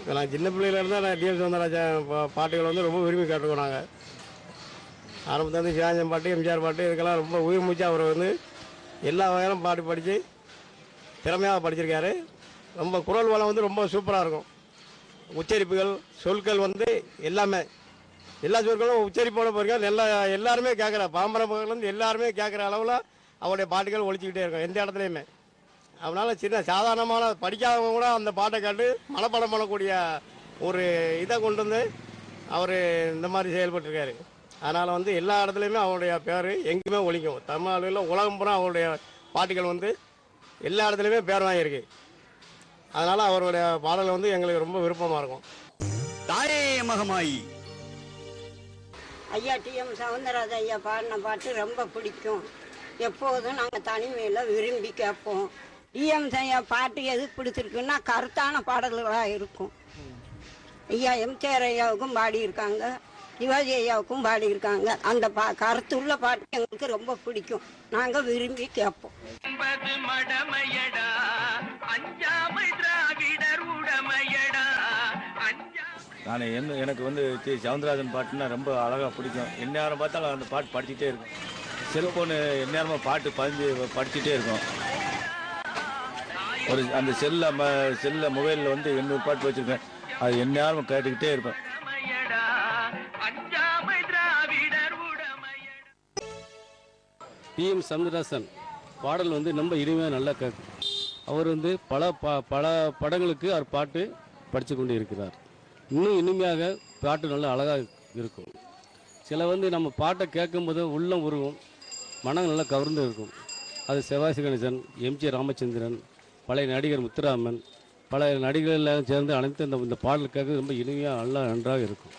இப்போ நான் சின்ன பிள்ளையில இருந்தால் நான் டிஎம் சவுந்தரராஜன் பாட்டுகளை பாட்டுகள் வந்து ரொம்ப விரும்பி கேட்டுருக்கோம் நாங்கள் ஆரம்பத்துலேருந்து சிவாஜன் பாட்டு எம்ஜிஆர் பாட்டு இதுக்கெல்லாம் ரொம்ப உயிர் மூச்சு அவர் வந்து எல்லா வகையிலும் பாட்டு படித்து திறமையாக படிச்சிருக்காரு. ரொம்ப குரல் வளம் வந்து ரொம்ப சூப்பராக இருக்கும். உச்சரிப்புகள் சொற்கள் வந்து எல்லாமே. எல்லா சொற்களும் உச்சரிப்போட போயிருக்கோம் எல்லா எல்லாருமே கேட்குற பாம்பர மக்கள்லேருந்து எல்லாருமே கேட்குற அளவில் அவருடைய பாட்டுகள் ஒழிச்சிக்கிட்டே இருக்கும் எந்த இடத்துலையுமே. அதனால சின்ன சாதாரணமான படிக்காதவங்க கூட அந்த பாட்டை கேட்டு மனப்பாடம் பண்ணக்கூடிய ஒரு இதை கொண்டு வந்து அவர் இந்த மாதிரி செயல்பட்டிருக்காரு. அதனால் வந்து எல்லா இடத்துலையுமே அவருடைய பேர் எங்கேயுமே ஒழிக்கும். தமிழ்நாடுல உலகம் பூரா அவருடைய பாட்டுகள் வந்து எல்லா இடத்துலையுமே பேர் வாங்கியிருக்கு. அதனால் அவருடைய பாடல் வந்து எங்களுக்கு ரொம்ப விருப்பமாக இருக்கும். தாயே மகமாயி. ஐயா டிஎம் சவுந்தரராஜ ஐயா பாடின பாட்டு ரொம்ப பிடிக்கும். எப்போதும் நாங்கள் தனிமையில் விரும்பி கேட்போம். டிஎம் ஐயா பாட்டு எதுக்கு பிடிச்சிருக்குன்னா கருத்தான பாடல்களாக இருக்கும். ஐயா எம்கேஆர் ஐயாவுக்கும் பாடியிருக்காங்க சிவாஜி ஐயாவுக்கும் பாடியிருக்காங்க. அந்த பா கருத்துள்ள பாட்டு எங்களுக்கு ரொம்ப பிடிக்கும். நாங்கள் விரும்பி கேட்போம். நான் என்ன எனக்கு வந்து டி சவுந்தரராஜன் பாட்டுன்னா ரொம்ப அழகாக பிடிக்கும். எந்நேரம் பார்த்தாலும் அந்த பாட்டு படிச்சுட்டே இருக்கும். செல்ஃபோனு எந்நேரமாக பாட்டு பதிஞ்சு படிச்சுட்டே இருக்கும். ஒரு அந்த செல்ல ம செல்ல மொபைலில் வந்து எண்ணூறு பாட்டு வச்சுருப்பேன். அது எந்நேரமும் கேட்டுக்கிட்டே இருப்பேன். பி. எம். சந்திரதாசன் பாடல் வந்து ரொம்ப இனிமையாக நல்லா கேட்கும். அவர் வந்து பல ப பல படங்களுக்கு அவர் பாட்டு படித்து கொண்டு இருக்கிறார் இன்னும் இனிமையாக பாட்டு நல்லா அழகாக இருக்கும். சில வந்து நம்ம பாட்டை கேட்கும்போது உள்ளம் உருகும் மனம் நல்லா கவர்ந்து இருக்கும். அது சிவாசி கணேசன் எம்ஜி ராமச்சந்திரன் பழைய நடிகர் முத்துராமன் பல நடிகர்கள் சேர்ந்து அனைத்து இந்த இந்த பாடலுக்காக ரொம்ப இனிமையாக நல்லா நன்றாக இருக்கும்.